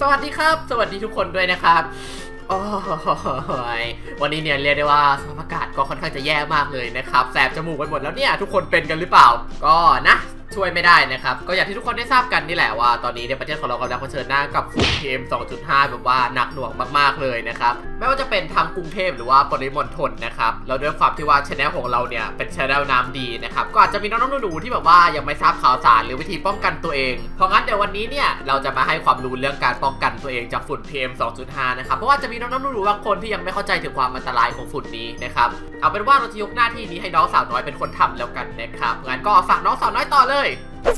สวัสดีครับ สวัสดีทุกคนด้วยนะครับโอ้ยวันนี้เนี่ยเรียกได้ว่าสภาพอากาศก็ค่อนข้างจะแย่มากเลยนะครับ แสบจมูกไปหมดแล้วเนี่ยทุกคนเป็นกันหรือเปล่า ก็นะ ช่วยไม่ได้นะครับ ก็อย่างที่ทุกคนได้ทราบกันนี่แหละว่าตอนนี้เนี่ยประเทศของเรากำลังเผชิญหน้ากับฝุ่น PM 2.5 แบบว่าหนักหน่วงมากๆเลยนะครับ ไม่ว่าจะเป็นทางกรุงเทพหรือว่าปริมณฑลนะครับแล้วด้วยความที่ว่าชแนลของเราเนี่ยเป็นชแนลน้ำดีนะครับก็อาจจะมีน้องๆหนูๆที่แบบว่ายังไม่ทราบข่าวสารหรือวิธีป้องกันตัวเอง เพราะงั้นเดี๋ยววันนี้เนี่ยเราจะมาให้ความรู้เรื่องการป้องกันตัวเองจากฝุ่น PM 2.5 นะครับเพราะว่าจะมีน้องๆหนูๆบางคนที่ยังไม่เข้าใจถึงความอันตรายของฝุ่นนี้นะครับเอาเป็นว่าเราจะยกหน้าที่นี้ให้น้องสาวน้อยเป็นคนทำแล้วกันนะครับงั้นก็ฝากน้องสาวน้อยต่อเลย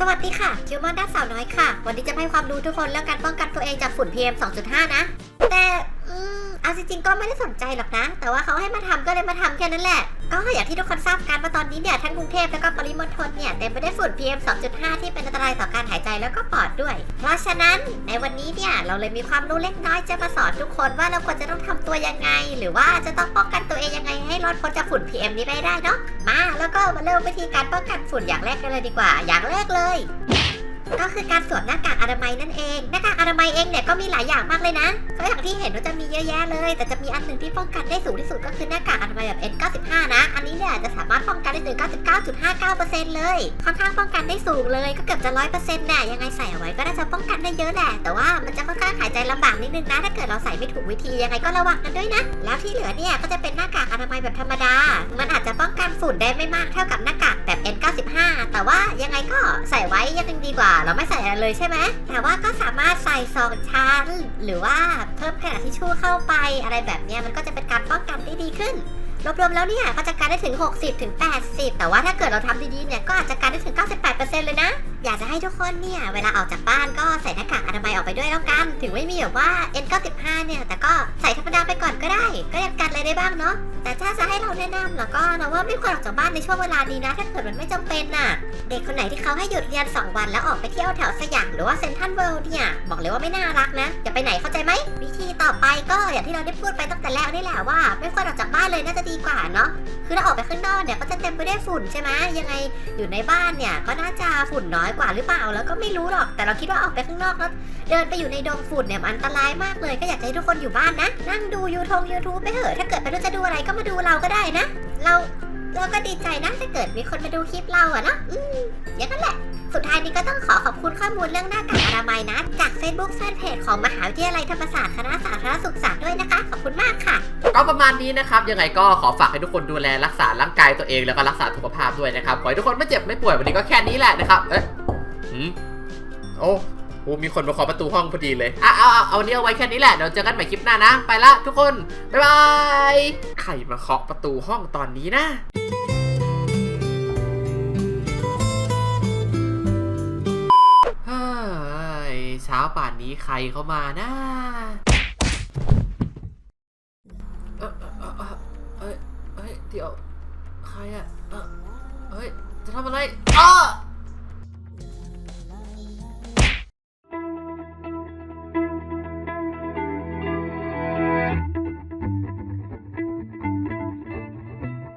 สวัสดีค่ะคิวมอนด้าสาวน้อยค่ะ วันนี้จะให้ความรู้ทุกคนเรื่องการป้องกันตัวเองจากฝุ่น PM 2.5 นะ แต่ อืมเอาจริงๆก็ไม่ได้สนใจหรอกนะ แต่ว่าเขาให้มาทำก็เลยมาทำแค่นั้นแหละ ก็อย่างที่ทุกคนทราบกันว่าตอนนี้เนี่ยทั้งกรุงเทพแล้วก็ปริมณฑลเนี่ยเต็มไปด้วยฝุ่น PM 2.5 ที่เป็นอันตรายต่อการหายใจแล้วก็ปอดด้วย เพราะฉะนั้นในวันนี้เนี่ยเราเลยมีความรู้เล็กน้อยจะมาสอนทุกคนว่าเราควรจะต้องทำตัวยังไง หรือว่าจะต้องป้องกันตัวเองยังไงให้รอดพ้นจากฝุ่น PM นี้ไปได้เนาะมาแล้วก็มาเริ่มวิธีการป้องกันฝุ่นอย่างแรกกันเลยดีกว่า อย่างแรกเลย ก็คือการสวมหน้ากากอนามัยนั่นเอง หน้ากากอนามัยเองเนี่ยก็มีหลายอย่างมากเลยนะก็อย่างที่เห็นว่าจะมีเยอะแยะเลย แต่จะมีอันหนึ่งที่ป้องกันได้สูงที่สุดก็คือหน้ากากอนามัยแบบ N95 นะ อันนี้เนี่ยจะสามารถป้องกันได้ถึง 99.59%เลย ค่อนข้างป้องกันได้สูงเลย ก็เกือบจะ 100%แน่ยังไงใส่เอาไว้ก็น่าจะป้องกันได้เยอะแหละ แต่ว่ามันจะค่อนข้างหายใจลำบากนิดนึงนะ ถ้าเกิดเราใส่ไม่ถูกวิธียังไงก็ระวังกันด้วยนะ แล้วที่เหลือเนี่ยก็จะเป็นหน้ากากอนามัยแบบธรรมดา มันอาจจะป้องกันฝุ่นได้ไม่มากเท่ากับหน้ากากแบบ N95 แต่ว่ายังไงก็ใส่ไว้ยังดีกว่าเราไม่ใส่อะไรเลยใช่ไหมแต่ว่าก็สามารถใส่ซองชั้น หรือว่าเพิ่มกระดาษทิชชู่เข้าไปอะไรแบบนี้มันก็จะเป็นการป้องกันได้ดีขึ้นรวมๆแล้วเนี่ยก็จะการได้ถึง 60ถึง80 แต่ว่าถ้าเกิดเราทำดีๆเนี่ยก็อาจจะการได้ถึง อยากจะให้ทุกคนเนี่ย เวลาออกจากบ้านก็ใส่หน้ากากอนามัยออกไปด้วยแล้วกัน ถึงไม่มีแบบว่า N95 เนี่ย แต่ก็ใส่ธรรมดาไปก่อนก็ได้ ก็ยังกันอะไรได้บ้างเนาะ แต่ถ้าจะให้เราแนะนำแล้วก็เราว่าไม่ควรออกจากบ้านในช่วงเวลานี้นะ ถ้าเกิดมันไม่จำเป็นน่ะ เด็กคนไหนที่เขาให้หยุดเรียน 2 วันแล้วออกไปเที่ยวแถวสยามหรือว่าเซนทรัลเวิลด์เนี่ย บอกเลยว่าไม่น่ารักนะ อย่าไปไหนเข้าใจไหม วิธีต่อไปก็อย่างที่เราได้พูดไปตั้งแต่แรกนี่แหละว่า ไม่ควรออกจากบ้านเลยน่าจะดีกว่าเนาะ คือเราออกไปข้างนอกเนี่ยก็จะเต็มไปด้วยฝุ่นใช่ไหมยังไงอยู่ในบ้านเนี่ยก็น่าจะฝุ่นน้อยกว่าหรือเปล่า แล้วก็ไม่รู้หรอก แต่เราคิดว่าออกไปข้างนอกแล้วเดินไปอยู่ในดงฝุ่นเนี่ยมันอันตรายมากเลย ก็อยากจะให้ทุกคนอยู่บ้านนะ นั่งดูยูทงยูทูบไปเถอะ ถ้าเกิดไม่รู้จะดูอะไรก็มาดูเราก็ได้นะ เราเราก็ดีใจนะถ้าเกิดมีคนมาดูคลิปเราอะเนาะอืมอย่างนั้นแหละ สุดท้ายนี้ก็ต้องขอขอบคุณข้อมูลเรื่องหน้ากากอนามัยนะ จาก Facebook Fanpage ของมหาวิทยาลัยธรรมศาสตร์คณะสาธารณสุขศาสตร์ด้วยนะคะ ขอบคุณมากค่ะ ก็ประมาณนี้นะครับ ยังไงก็ขอฝากให้ทุกคนดูแลรักษาร่างกายตัวเองแล้วก็รักษาสุขภาพด้วยนะครับ ขอให้ทุกคนไม่เจ็บไม่ป่วยวันนี้ก็แค่นี้แหละนะครับ เอ๊ะ โอ้โหมีคนมาขอประตูห้องพอดีเลยอะเอาเอาเอาเนี้ยเอาไว้แค่นี้แหละเดี๋ยวเจอกันใหม่คลิปหน้านะ ไปละทุกคน บ๊ายบายใครมาเคาะประตูห้องตอนนี้นะเฮ้ยเช้าป่านนี้ใครเข้ามานะเอ้ยเอ้ยเดี๋ยว ใครอะเอ้ย จะทำอะไรอ้อ